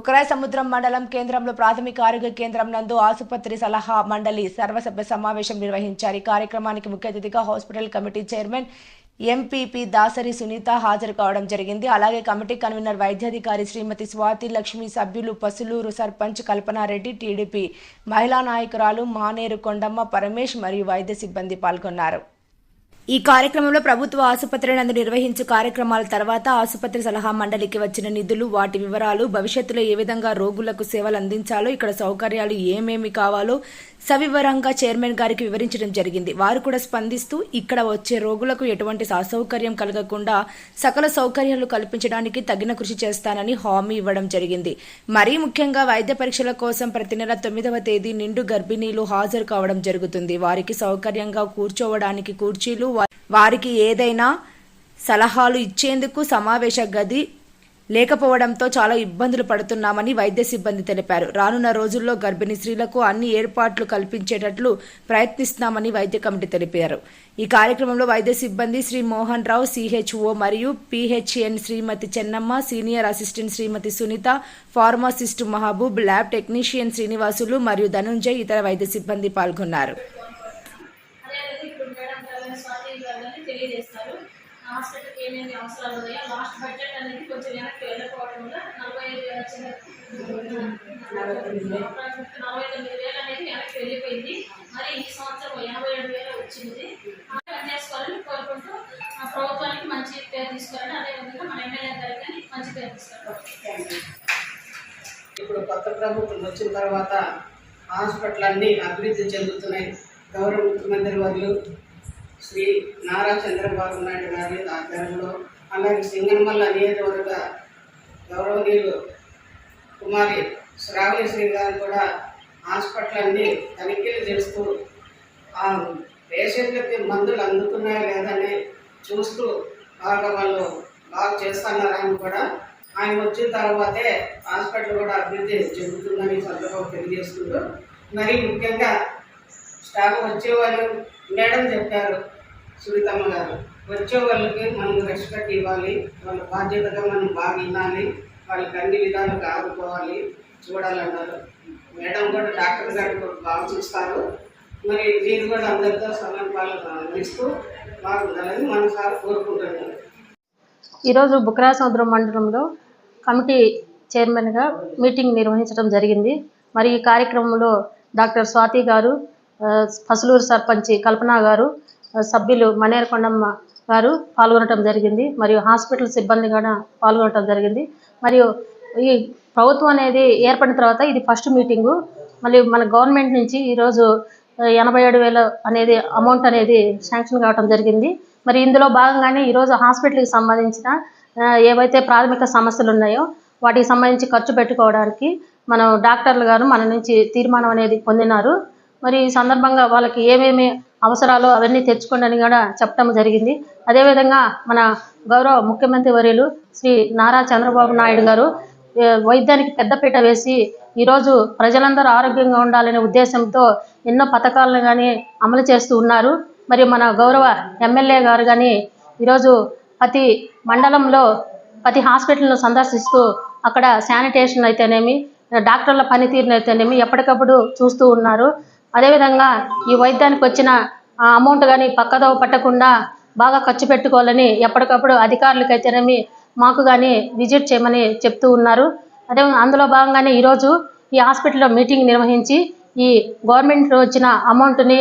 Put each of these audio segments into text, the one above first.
బుక్కరాయ సముద్రం మండలం కేంద్రంలో ప్రాథమిక ఆరోగ్య కేంద్రం నందు ఆసుపత్రి సలహా మండలి సర్వసభ్య సమావేశం నిర్వహించారు. ఈ కార్యక్రమానికి ముఖ్య అతిథిగా hospital committee chairman MPP Dasari Sunitha హాజరు కావడం జరిగింది. అలాగే కమిటీ కన్వీనర్ వైద్యాధికారి శ్రీమతి స్వాతి లక్ష్మి సభ్యులు పసులూరు సర్పంచ్ కల్పనారెడ్డి టీడీపీ మహిళా నాయకురాలు మానేరు కొండమ్మ పరమేష్ మరియు వైద్య సిబ్బంది పాల్గొన్నారు. ఈ కార్యక్రమంలో ప్రభుత్వ ఆసుపత్రి నందు నిర్వహించు కార్యక్రమాల తర్వాత ఆసుపత్రి సలహా మండలికి వచ్చిన నిధులు వాటి వివరాలు భవిష్యత్తులో ఏ విధంగా రోగులకు సేవలు అందించాలో ఇక్కడ సౌకర్యాలు ఏమేమి కావాలో సవివరంగా చైర్మన్ గారికి వివరించడం జరిగింది. వారు కూడా స్పందిస్తూ ఇక్కడ వచ్చే రోగులకు ఎటువంటి అసౌకర్యం కలగకుండా సకల సౌకర్యాలు కల్పించడానికి తగిన కృషి చేస్తానని హామీ ఇవ్వడం జరిగింది. మరీ ముఖ్యంగా వైద్య పరీక్షల కోసం ప్రతి నెల తొమ్మిదవ తేదీ నిండు గర్భిణీలు హాజరు కావడం జరుగుతుంది. వారికి సౌకర్యంగా కూర్చోవడానికి కుర్చీలు వారికి ఏదైనా సలహాలు ఇచ్చేందుకు సమావేశ గది లేకపోవడంతో చాలా ఇబ్బందులు పడుతున్నామని వైద్య సిబ్బంది తెలిపారు. రానున్న రోజుల్లో గర్భిణీ స్త్రీలకు అన్ని ఏర్పాట్లు కల్పించేటట్లు ప్రయత్నిస్తున్నామని వైద్య కమిటీ తెలిపారు. ఈ కార్యక్రమంలో వైద్య సిబ్బంది శ్రీ మోహన్ రావు సిహెచ్ఓ మరియు PHN Srimathi Chennamma senior assistant Srimathi Sunitha pharmacist Mahaboob lab technician Srinivasulu మరియు ధనుంజయ్ ఇతర వైద్య సిబ్బంది పాల్గొన్నారు. తెలియజేస్తారు. హాస్పిటల్కి ఏమేమి అవసరాలు ఉన్నాయో లాస్ట్ బడ్జెట్ అనేది కొంచెం వెనక్కి వెళ్ళకపోవడం వల్ల నలభై ఐదు వేల చిన్న నలభై తొమ్మిది వేలు అనేది వెనక్కి వెళ్ళిపోయింది. మరి ఈ సంవత్సరం ఎనభై ఏడు వేలు వచ్చింది. చేసుకోవాలని కోరుకుంటూ ఆ ప్రభుత్వానికి మంచి పేరు తీసుకోవాలని అదేవిధంగా మన ఎమ్మెల్యే గారికి కానీ మంచి పేరు తీసుకోవాలి. ఇప్పుడు కొత్త ప్రభుత్వం వచ్చిన తర్వాత హాస్పిటల్ అన్నీ అభివృద్ధి చెందుతున్నాయి. గౌరవ ముఖ్యమంత్రి వర్యులు శ్రీ నారా చంద్రబాబు నాయుడు గారి ఆధ్వర్యంలో అలాగే సింగనమల్ల నియోజకవర్గ గౌరవనీయులు కుమారి శ్రావణి శ్రీ గారు కూడా హాస్పిటల్ అన్ని తనిఖీలు చేస్తూ ఆ పేషెంట్లకి మందులు అందుతున్నాయా లేదని చూస్తూ బాగా వాళ్ళు బాగా చేస్తున్నారని కూడా ఆయన వచ్చిన తర్వాతే హాస్పిటల్ కూడా అభివృద్ధి చెందుతుందని సందర్భంగా తెలియజేస్తుంటూ మరి ముఖ్యంగా స్టాక్ వచ్చేవాళ్ళు మేడం చెప్పారు సునీతమ్మ గారు వచ్చే వాళ్ళకి మనం రెస్పెక్ట్ ఇవ్వాలి వాళ్ళ బాధ్యతగా మనం బాగా వినాలి వాళ్ళకి అన్ని విధాలుగా ఆదుకోవాలి చూడాలన్నారు. మేడం కూడా డాక్టర్ గారు కూడా బాగా చూస్తారు. మరి మీరు కూడా అందరితో సమాన పాలన బాగుండాలని మనసారి కోరుకుంటున్నాను. ఈరోజు బుక్రా సముద్రం మండలంలో కమిటీ చైర్మన్గా మీటింగ్ నిర్వహించడం జరిగింది. మరి ఈ కార్యక్రమంలో డాక్టర్ స్వాతి గారు పసులూరు సర్పంచి కల్పన గారు సభ్యులు మనేరకొండమ్మ గారు పాల్గొనడం జరిగింది. మరియు హాస్పిటల్ సిబ్బంది కూడా పాల్గొనడం జరిగింది. మరియు ఈ ప్రభుత్వం అనేది ఏర్పడిన తర్వాత ఇది ఫస్ట్ మీటింగు. మళ్ళీ మన గవర్నమెంట్ నుంచి ఈరోజు ఎనభై ఏడు వేలు అనేది అమౌంట్ అనేది శాంక్షన్ కావడం జరిగింది. మరి ఇందులో భాగంగానే ఈరోజు హాస్పిటల్కి సంబంధించిన ఏవైతే ప్రాథమిక సమస్యలు ఉన్నాయో వాటికి సంబంధించి ఖర్చు పెట్టుకోవడానికి మనం డాక్టర్లు గారు మన నుంచి తీర్మానం అనేది పొందినారు. మరి ఈ సందర్భంగా వాళ్ళకి ఏమేమి అవసరాలు అవన్నీ తెచ్చుకోండి అని కూడా చెప్పడం జరిగింది. అదేవిధంగా మన గౌరవ ముఖ్యమంత్రి వర్యులు శ్రీ నారా చంద్రబాబు నాయుడు గారు వైద్యానికి పెద్దపీట వేసి ఈరోజు ప్రజలందరూ ఆరోగ్యంగా ఉండాలనే ఉద్దేశంతో ఎన్నో పథకాలను కానీ అమలు చేస్తూ ఉన్నారు. మరి మన గౌరవ ఎమ్మెల్యే గారు కానీ ఈరోజు ప్రతి మండలంలో ప్రతి హాస్పిటల్ను సందర్శిస్తూ అక్కడ శానిటేషన్ అయితేనేమి డాక్టర్ల పనితీరును అయితేనేమి ఎప్పటికప్పుడు చూస్తూ ఉన్నారు. అదేవిధంగా ఈ వైద్యానికి వచ్చిన ఆ, అమౌంట్ కానీ పక్కదో పట్టకుండా బాగా ఖర్చు పెట్టుకోవాలని ఎప్పటికప్పుడు అధికారులకు అయితేనేమి మాకు కానీ విజిట్ చేయమని చెప్తూ ఉన్నారు. అదే అందులో భాగంగానే ఈరోజు ఈ హాస్పిటల్లో మీటింగ్ నిర్వహించి ఈ గవర్నమెంట్ వచ్చిన అమౌంట్ని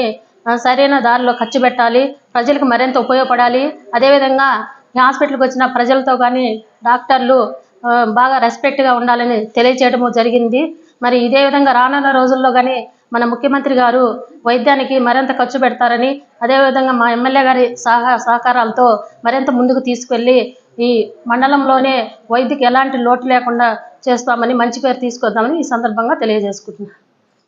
సరైన దారిలో ఖర్చు పెట్టాలి ప్రజలకు మరింత ఉపయోగపడాలి. అదేవిధంగా ఈ హాస్పిటల్కి వచ్చిన ప్రజలతో కానీ డాక్టర్లు బాగా రెస్పెక్ట్గా ఉండాలని తెలియచేయడము జరిగింది. మరి ఇదే విధంగా రానున్న రోజుల్లో కానీ మన ముఖ్యమంత్రి గారు వైద్యానికి మరింత ఖర్చు పెడతారని అదేవిధంగా మా ఎమ్మెల్యే గారి సహా సహకారాలతో మరింత ముందుకు తీసుకెళ్ళి ఈ మండలంలోనే వైద్యకి ఎలాంటి లోటు లేకుండా చేస్తామని మంచి పేరు తీసుకొద్దామని ఈ సందర్భంగా తెలియజేసుకుంటున్నాను.